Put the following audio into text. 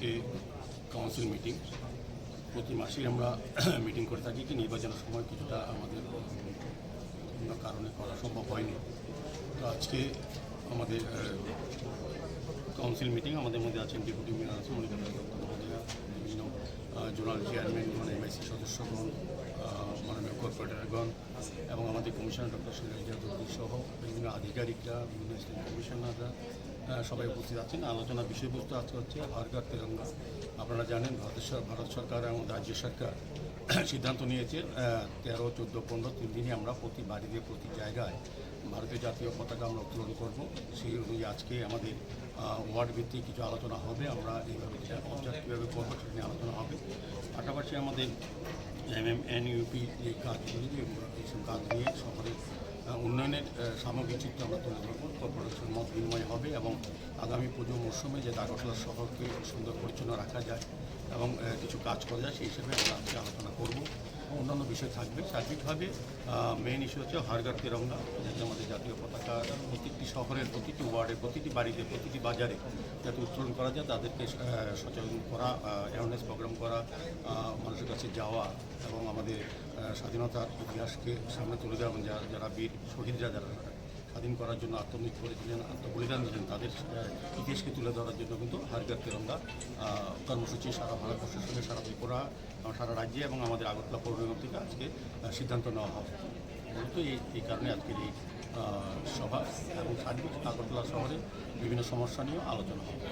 আজকে council meeting প্রতি মাসেই আমরা মিটিং করে থাকি কি নির্বাচনের সময় কিছুটা আমাদের বিভিন্ন কারণে করা সম্ভব হয়নি। তো আজকে আমাদের কাউন্সিল মিটিং আমাদের মধ্যে আছেন ডেপুটি মেয়র আছেন মনিকা মহোদয়া, বিভিন্ন জোনাল চেয়ারম্যান মানে এমআইসি সদস্যগণ মাননীয় কর্পোরেটরগণ এবং আমাদের কমিশনার ডক্টর চৌধুরী সহ বিভিন্ন আধিকারিকরা, বিভিন্ন স্টেট কমিশনাররা সবাই উপস্থিত আছেন। আলোচনা বিষয়বস্তু আজকে হচ্ছে হারগার তেরঙ্গা আপনারা জানেন, ভারতের ভারত সরকার এবং রাজ্য সরকার সিদ্ধান্ত নিয়েছে তেরো, চোদ্দ, পনেরো তিন দিনই আমরা প্রতি বাড়িতে, প্রতি জায়গায় ভারতীয় জাতীয় পতাকা আমরা উত্তোলন করব। সেই অনুযায়ী আজকে আমাদের ওয়ার্ড ভিত্তিক কিছু আলোচনা হবে। আমরা এইভাবে কীভাবে করব সেটা নিয়ে আলোচনা হবে। পাশাপাশি আমাদের এম এম এন ইউপি যে কাজগুলি যে এইসব কাজ নিয়ে শহরের উন্নয়নের সামগ্রিক চিত্র আমরা তুলে ধরবো। কর্পোরেশন মত বিনিময় হবে এবং আগামী পুজো মরশুমে যে দাগরতলা শহরকে সুন্দর পরিচ্ছন্ন রাখা যায় এবং কিছু কাজ করা যায়, সেই হিসেবে আমরা আজকে আলোচনা করব। অন্যান্য বিষয় থাকবে সার্বিকভাবে মেইন ইস্যু হচ্ছে হারগার তিরঙ্গা যাতে আমাদের জাতীয় পতাকা, প্রতিটি শহরের প্রতিটি ওয়ার্ডে, প্রতিটি বাড়িতে, প্রতিটি বাজারে যাতে উত্তোলন করা যায়, তাদেরকে সচেতন করা অ্যাওয়ারনেস প্রোগ্রাম করা কাছে যাওয়া এবং আমাদের স্বাধীনতার ইতিহাসকে সামনে তুলে দেওয়া এবং যারা যারা বীর শহীদরা যারা স্বাধীন করার জন্য আত্মনিক করেছিলেন, আত্মবলিদান দিলেন, তাদের ইতিহাসকে তুলে ধরার জন্য কিন্তু হারগার তেরঙ্গা কর্মসূচি সারা ভারতবর্ষের সঙ্গে, সারা ত্রিপুরা সারা রাজ্যে এবং আমাদের আগরতলা পৌর নিগম থেকে আজকে সিদ্ধান্ত নেওয়া হবে। মূলত এই এই কারণে আজকের এই সভা এবং সার্বিক আগরতলা শহরে বিভিন্ন সমস্যা নিয়েও আলোচনা হবে।